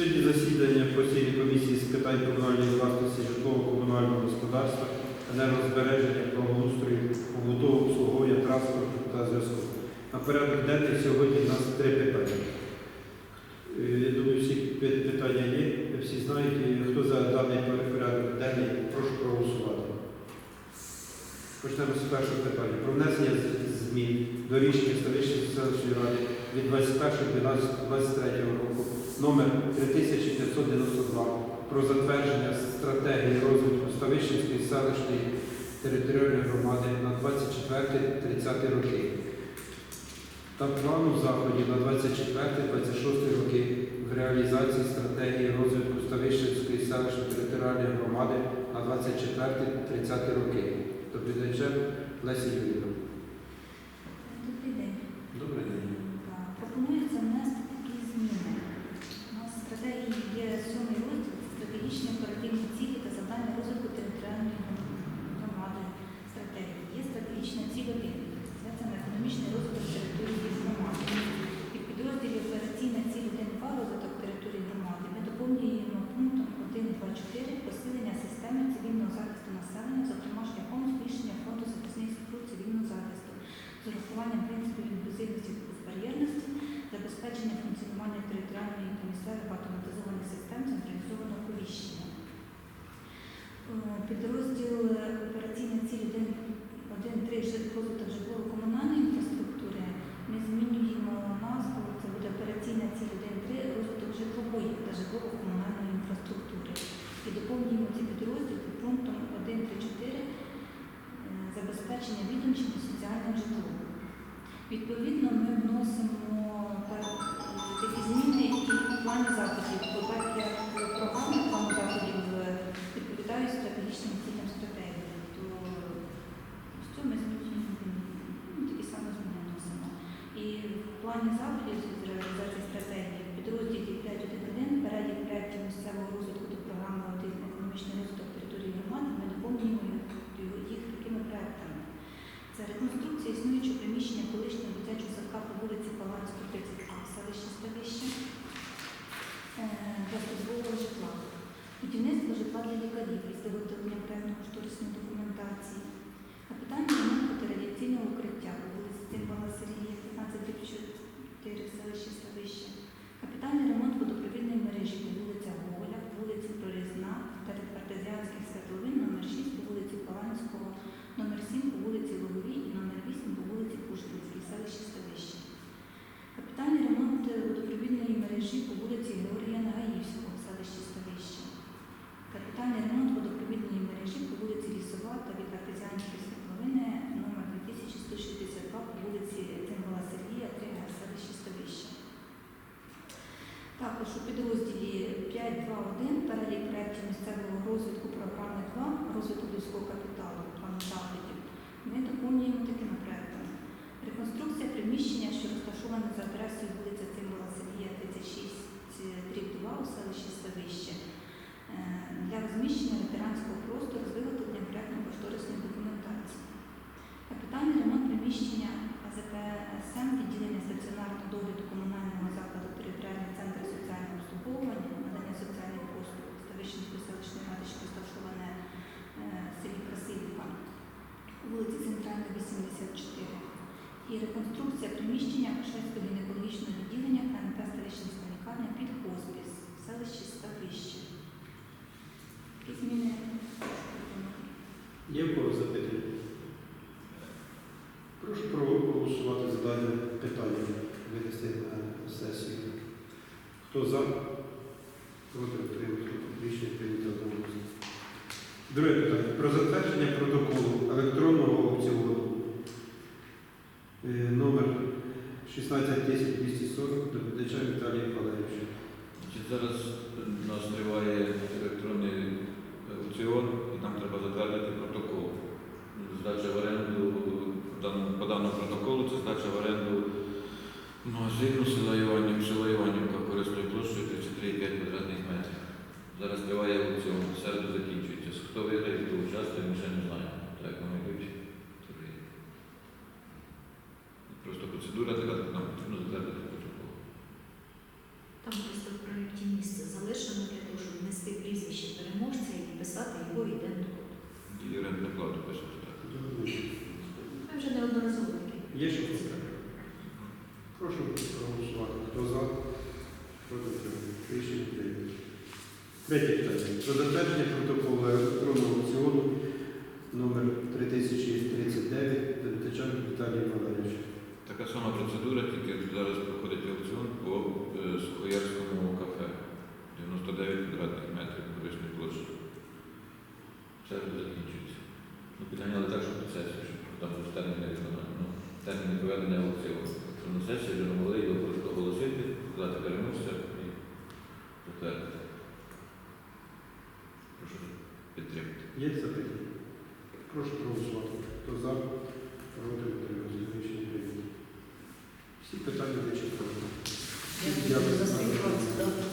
Сьогодні засідання постійної комісії з питань комунальної власності, житлово-комунального господарства, енергозбереження, благоустрою, побутового обслуговування, транспорту та зв'язку. На порядок денний сьогодні у нас три питання. Е, Я думаю, всі питання є, всі знають. Хто за даний порядок денний, прошу проголосувати. Почнемо з першого питання. Про внесення змін до рішення Ставищної селищної ради від 21.12.23 року номер 3592 про затвердження стратегії розвитку Ставищенської селищної територіальної громади на 24-30 роки та плану заходів на 24-26 роки в реалізації стратегії розвитку Ставищенської селищної територіальної громади на 24-30 роки. Доповідачем Лесі Юрійовна. І соціальним житлом. Відповідно, ми вносимо такі зміни і в плані заходів, бо як програми плану заходів е, відповідають стратегічним цілям стратегії, то з цього ми змінюємо ну, такі саме зміни вносимо. І в плані заходів з реалізації стратегії в підрозділі 5.1.1 перелік проєктів місцевого розвитку до програми «Один економічний розвиток території громади ми доповнюємо їх такими проектами. Це реконструкція існуючого приміщення колишнього дитячого садка по вулиці Палацькій, 32 в селищі Ставище е, для службового житла. Будівництво житла для лікарів із виготовленням певної кошторисної документації. Капітальний ремонт та радіаційного укриття по вулиці Цимбала Сергія, 15 в селищі Ставище. Капітальний ремонт водопровідної мережі по вулиця Гоголя, по вулиці Прорізна та від артезіанських святловин номер 6 по вулиці Паланського, номер 7 по вулиці Луговій і номер 8 по вулиці Пушкінській, селищі Ставище. Капітальний ремонт водопровідної мережі по вулиці Георгія Нагаївського, в селищі Ставище. Капітальний ремонт водопровідної мережі по вулиці Лісова та від артезіанської світловини номер 2162 по вулиці Цимбала Сергія, 3 в селищі Ставище. Також у підрозділі 5.2.1 перелік проєктів місцевого розвитку програми 2 розвиток людського капіталу плану заходів. Ми доповнюємо такими проектами. Реконструкція приміщення, що розташоване за адресою вулиця Цимбала Сергія, 36, 2 у селищі Ставище е, для розміщення Прошу проголосувати за дане питання, винести на сесію. Хто за? Проти утримати. Рішення прийнято одноголосно. Друге питання. Про затвердження протоколу електронного аукціону е, номер 16240 доповідача Віталія Валерійовича. Значить, Зараз у Село Іванів, село Іванівка корисною площею 33,5 квадратних метрів. Зараз триває аукціон, середу закінчується. Хто виграє, хто участвує, ми ще не знаємо. Так воно йдуть. Просто процедура така, нам потрібно затвердити протокол. Там просто в проєкті місце залишено для того, щоб внести прізвище переможця і написати його іденту. І рентну плату пишете так. Ви вже неодноразово таке. Є ще Третє питання. Про затвердження протоколу електронного аукціону номер 3039 Тетяна Віталій Валерійович. Така сама процедура, тільки зараз проходить аукціон по е, Сухоярському кафе. 99 квадратних метрів корисної площі. Черга закінчується. Ну, підганяли так, під сесію, щоб там був термін виконання. Ну, термін проведення аукціону. Що на сесії вже могли його просто оголосити, сказати переможця і затвердити. Прошу Є запитання? Прошу проголосувати. Хто за? Проти утримався. Рішення прийнято. Всі питання вичерпані. Дякую за співпрацю.